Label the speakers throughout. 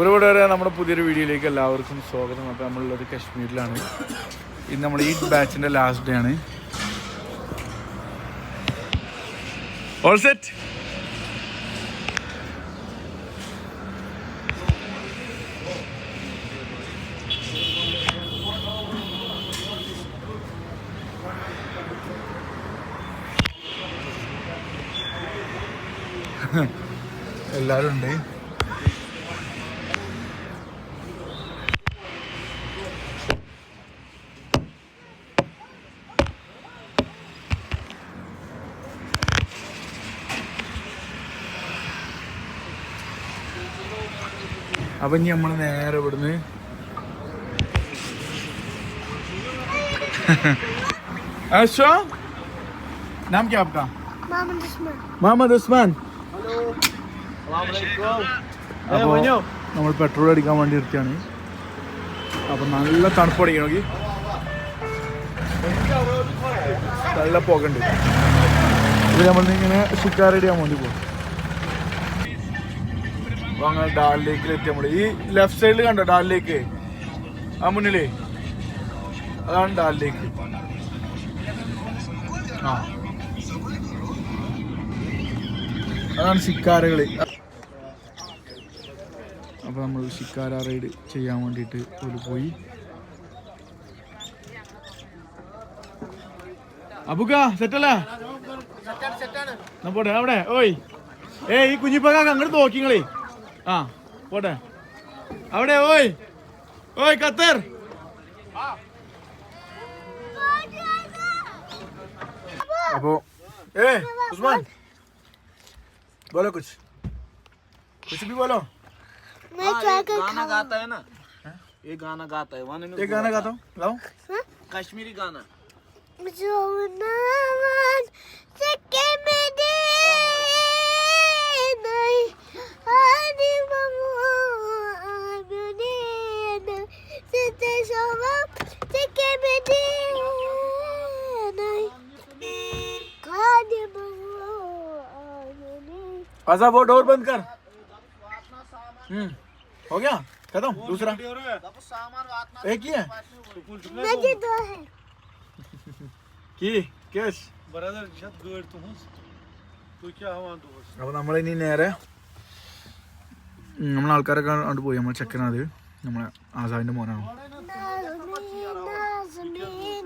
Speaker 1: ഒരുപാട് വരെ നമ്മുടെ പുതിയൊരു വീഡിയോയിലേക്ക് എല്ലാവർക്കും സ്വാഗതം. അപ്പോൾ നമ്മളുള്ളത് കശ്മീരിലാണ്. ഇന്ന് നമ്മൾ ഈ ബാച്ചിന്റെ ലാസ്റ്റ് ഡേ ആണ്. ഓൾ സെറ്റ് എല്ലാവരും ഉണ്ട്. അപ്പം ഇനി നമ്മൾ നേരെ ഇവിടുന്ന് അശോ? നാം ക്യാ
Speaker 2: ആപ്കാ
Speaker 1: മുഹമ്മദ് ഉസ്മാൻ. അപ്പോൾ നമ്മൾ പെട്രോൾ അടിക്കാൻ വേണ്ടി നിർത്തിയാണ് അപ്പൊ നല്ല തണുപ്പ് അടിക്കണം നല്ല പോകണ്ട് ഇത് നമ്മളിങ്ങനെ ഷിക്കാരടിയാൻ വേണ്ടി പോകും അപ്പൊ അങ്ങനെ ഡാൽ ലേക്കിൽ എത്തി നമ്മൾ ഈ ലെഫ്റ്റ് സൈഡിൽ കണ്ടോ ഡാൽ ലേക്ക്? ആ മുന്നിലേ. അതാണ് ഡാൽ ലേക്ക്. ആ. അതാണ് ശിക്കാരകൾ. അപ്പൊ നമ്മൾ ശിക്കാര റൈഡ് ചെയ്യാൻ വേണ്ടിട്ട് ഒരു പോയി. അബുക്ക സെറ്റല്ലേ? പോട്ടെ അവിടെ ഓയ്. ഏ ഈ കുഞ്ഞിപ്പക്കാക്ക് അങ്ങോട്ട് നോക്കിങ്ങളേ ஆ போட அப்படியே ஓய் ஓய் கத்தர் அப்போ उस्मान बोलो कुछ कुछ भी बोलो
Speaker 2: मैं चाय
Speaker 3: गाना गाता है ना ये गाना गाता है वाने में
Speaker 1: एक गाना गाता हूँ लाओ
Speaker 3: कश्मीरी गाना
Speaker 2: जो नाम से
Speaker 1: आजा वो डोर बंद कर हम्म हो गया खत्म दूसरा एक ही है
Speaker 2: Nece dua hai
Speaker 1: की cash
Speaker 4: Brother, şat gör tuhuz. Tuki havan tuhuz.
Speaker 1: അപ്പൊ നമ്മളിനി നേരെ ഉം, നമ്മളെ ആൾക്കാരൊക്കെ അങ്ങോട്ട് പോയി നമ്മളെ ചെക്കനത് നമ്മളെ ആസാദിന്റെ മോനാണ്
Speaker 2: Nazmin,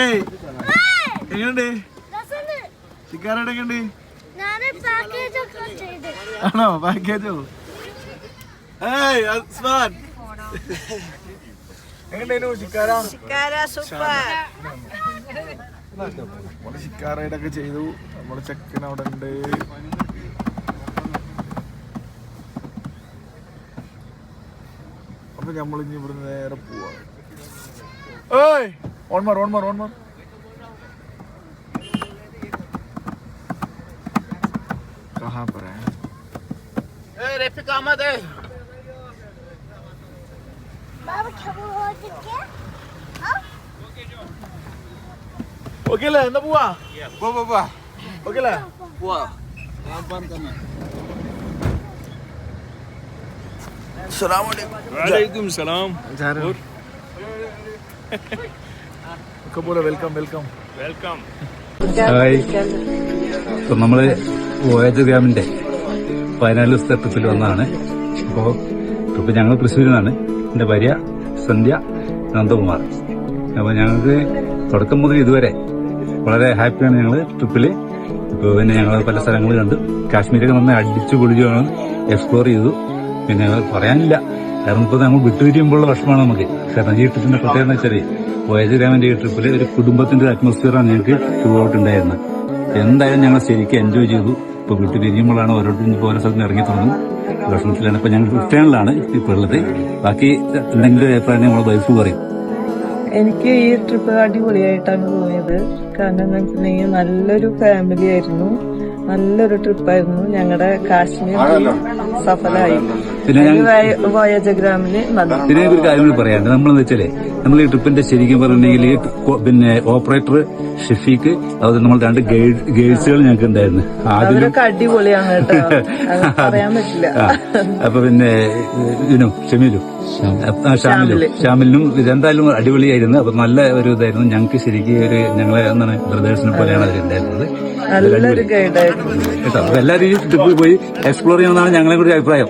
Speaker 1: ഏയ്
Speaker 2: എങ്ങനെയുണ്ട്? പാക്കേജ് ഒക്കെ ചെയ്ത്.
Speaker 1: ആണോ? പാക്കേജോ ഏയ് ഉസ്മാൻ എങ്ങണ്ടായിരുന്നു ശിക്കാര നമ്മൾ ശിക്കാറയുടെ ഒക്കെ ചെയ്തു. നമ്മൾ ചെക്കൻ അവിടെ ഉണ്ട്. അപ്പൊ നമ്മൾ ഇനി ഇവിടുന്ന് നേരെ Hey! One more, one more, one more. कहाँ पर है?
Speaker 3: ए रेफिक अहमद है
Speaker 2: बाबा छबू हो चुके हाँ।
Speaker 1: ओके ले ना बुआ?
Speaker 4: बो बो बो
Speaker 1: ओके ले
Speaker 3: बुआ आप बंद करना।
Speaker 1: सलाम वालेकुम
Speaker 4: वालेकुम सलाम।
Speaker 1: जा ഒക്കെ പോലെ വെൽക്കം വെൽക്കം
Speaker 5: വെൽക്കം ഇപ്പം നമ്മൾ വോയേജ് ഗ്രാമിന്റെ പതിനാല് ദിവസത്തെ ട്രിപ്പിൽ വന്നതാണ് അപ്പോൾ ട്രിപ്പ് ഞങ്ങൾ തൃശ്ശൂരിൽ നിന്നാണ് എന്റെ ഭാര്യ സന്ധ്യ നന്ദകുമാർ. അപ്പോൾ ഞങ്ങൾക്ക് തുടക്കം മുതൽ ഇതുവരെ വളരെ ഹാപ്പിയാണ് ഞങ്ങൾ ട്രിപ്പിൽ ഇപ്പൊ പിന്നെ ഞങ്ങൾ പല സ്ഥലങ്ങൾ കണ്ടു. കാശ്മീരൊക്കെ നന്നായി അടിച്ചു പൊളിച്ചു എക്സ്പ്ലോർ ചെയ്തു. പിന്നെ പറയാനില്ല. കാരണം ഇപ്പൊ നമ്മൾ വിട്ടുപിരിയുമ്പോഴുള്ള വിഷമാണ് നമുക്ക്. കാരണം ഈ ട്രിപ്പിന്റെ പ്രത്യേകത വെച്ചാൽ വോയേജ് ഗ്രാമിന്റെ ഈ ട്രിപ്പിൽ ഒരു കുടുംബത്തിന്റെ അറ്റ്മോസ്ഫിയറാണ് ഞങ്ങൾക്ക് ത്രൂ ഔട്ട് ഉണ്ടായിരുന്നത് എന്തായാലും ഞങ്ങൾ ശരിക്കും എൻജോയ് ചെയ്തു. ഇപ്പൊ വിട്ടുപിരിയുമ്പോഴാണ് ഓരോരുത്തരും ഇപ്പോൾ ഓരോ സ്ഥലത്ത് ഇറങ്ങി തുടങ്ങും. ഭക്ഷണത്തിലാണ് ഇപ്പൊ ഞങ്ങൾ ക്രിസ്ത്യാനിലാണ് ഇപ്പൊ ഉള്ളത്. ബാക്കി എന്തെങ്കിലും അഭിപ്രായം നമ്മൾ വൈഫ് പറയും.
Speaker 6: എനിക്ക് ഈ ട്രിപ്പ് അടിപൊളിയായിട്ടാണ് പോയത് കാരണം എന്താ വെച്ചിട്ടുണ്ടെങ്കിൽ നല്ലൊരു ഫാമിലി ആയിരുന്നു. നല്ലൊരു ട്രിപ്പായിരുന്നു. ഞങ്ങളുടെ കാശ്മീർ
Speaker 5: സഫലായി.
Speaker 6: വോയജഗ്രാമിന് നന്ദി
Speaker 5: പിന്നെ ഒരു കാര്യം കൂടി പറയാനുണ്ട്. നമ്മളെന്ന് വെച്ചാലേ നമ്മൾ ഈ ട്രിപ്പിന്റെ ശരിക്കും പറഞ്ഞിട്ടുണ്ടെങ്കിൽ പിന്നെ ഓപ്പറേറ്റർ ഷെഫീക്ക് അതുപോലെ നമ്മൾ രണ്ട് ഗേൾസുകൾ ഞങ്ങൾക്ക് ഉണ്ടായിരുന്നു. ആദ്യം
Speaker 6: അവരൊക്കെ കേട്ടോ. പറയാൻ പറ്റില്ല.
Speaker 5: ആ, അപ്പൊ പിന്നെ ഇതിനും ഷമീലും. ഷാമിലും. ഷാമിലിനും ഇതെന്തായാലും അടിപൊളിയായിരുന്നു. അപ്പൊ നല്ല ഒരു ഇതായിരുന്നു. ഞങ്ങൾക്ക് ശരിക്കും ഒരു ഞങ്ങളെ എന്താണ് ബ്രദേഴ്സിനെ പോലെയാണ് അവരുണ്ടായിരുന്നത്
Speaker 6: നല്ലൊരു ഗൈഡായിരുന്നു.
Speaker 5: കേട്ടോ അപ്പൊ എല്ലാ ഈ ട്രിപ്പിൽ പോയി എക്സ്പ്ലോർ ചെയ്യണമെന്നാണ് ഞങ്ങളെ കൂടി അഭിപ്രായം.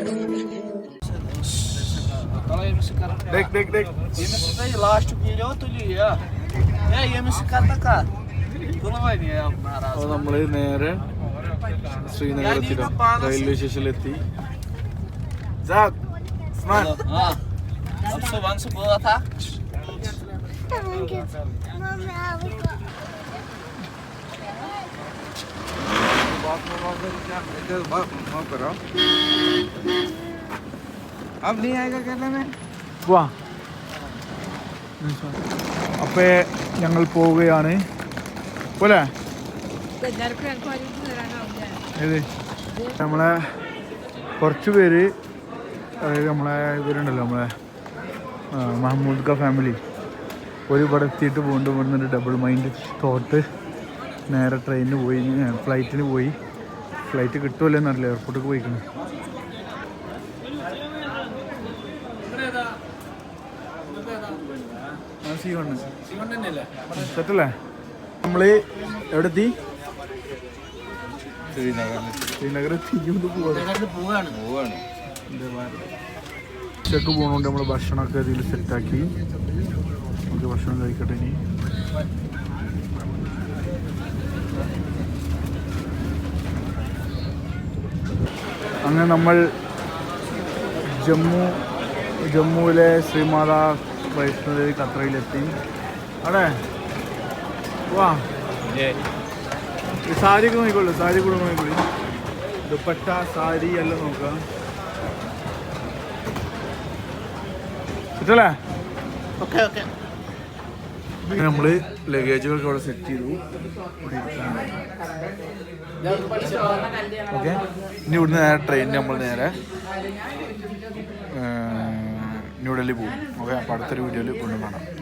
Speaker 1: Dek, dek, dek.
Speaker 3: Ini mesti last video tuh ya. Ya, ya mesti katakan. Kalau ini ya marah.
Speaker 1: അപ്പൊ നമ്മള് നേരെ ശ്രീനഗരത്തിലോ റെയിൽവേ സ്റ്റേഷനിലെത്തി Saad, Usman.
Speaker 3: Ah. Langsung bang sebelah tak?
Speaker 4: अब नहीं आएगा कहने में
Speaker 1: വാ. അപ്പേ ഞങ്ങൾ പോവുകയാണ്. പോലെ? ഏത്? നമ്മളെ കുറച്ച് പേര് അതായത് നമ്മളെ ഇവരുണ്ടല്ലോ നമ്മളെ മഹമ്മൂദ് ക ഫാമിലി ഒരു ഇവിടെ എത്തിയിട്ട് പോകുന്നുണ്ട് ഇവിടെ ഡബിൾ മൈൻഡ് തോട്ട് നേരെ ട്രെയിനിന് പോയി ഫ്ലൈറ്റിന് പോയി. ഫ്ലൈറ്റ് കിട്ടുമല്ലോ എന്നറിയില്ല എയർപോർട്ടിൽ പോയിക്കണം. സെറ്റല്ലേ? നമ്മൾ എവിടെ എത്തി ശ്രീനഗർ ഉച്ചയ്ക്ക് പോകണോണ്ട് നമ്മൾ ഭക്ഷണമൊക്കെ ഇതിൽ സെറ്റാക്കി. നമുക്ക് ഭക്ഷണം കഴിക്കട്ടെ ഇനി. അങ്ങനെ നമ്മൾ ജമ്മു ജമ്മുവിലെ ശ്രീമാതാ വൈഷ്ണോദേവി കത്രയിലെത്തി അവിടെ? വാ. ഈ സാരി ഒക്കെ നോക്കിക്കോളൂ സാരി കൂടെ നോക്കിക്കോളൂ. ദുപ്പട്ട സാരി എല്ലാം നോക്കാം കിട്ടല്ലേ
Speaker 3: ഓക്കെ ഓക്കെ.
Speaker 1: നമ്മൾ ലഗേജുകളൊക്കെ അവിടെ സെറ്റ് ചെയ്തു. ഓക്കെ. ഇനി ഇവിടുന്ന് നേരെ ട്രെയിനിന് നമ്മൾ നേരെ ന്യൂഡൽഹി പോകും ഓക്കെ അപ്പോൾ അടുത്തൊരു വീഡിയോയിൽ കൊണ്ടുപോകണം കാണാം.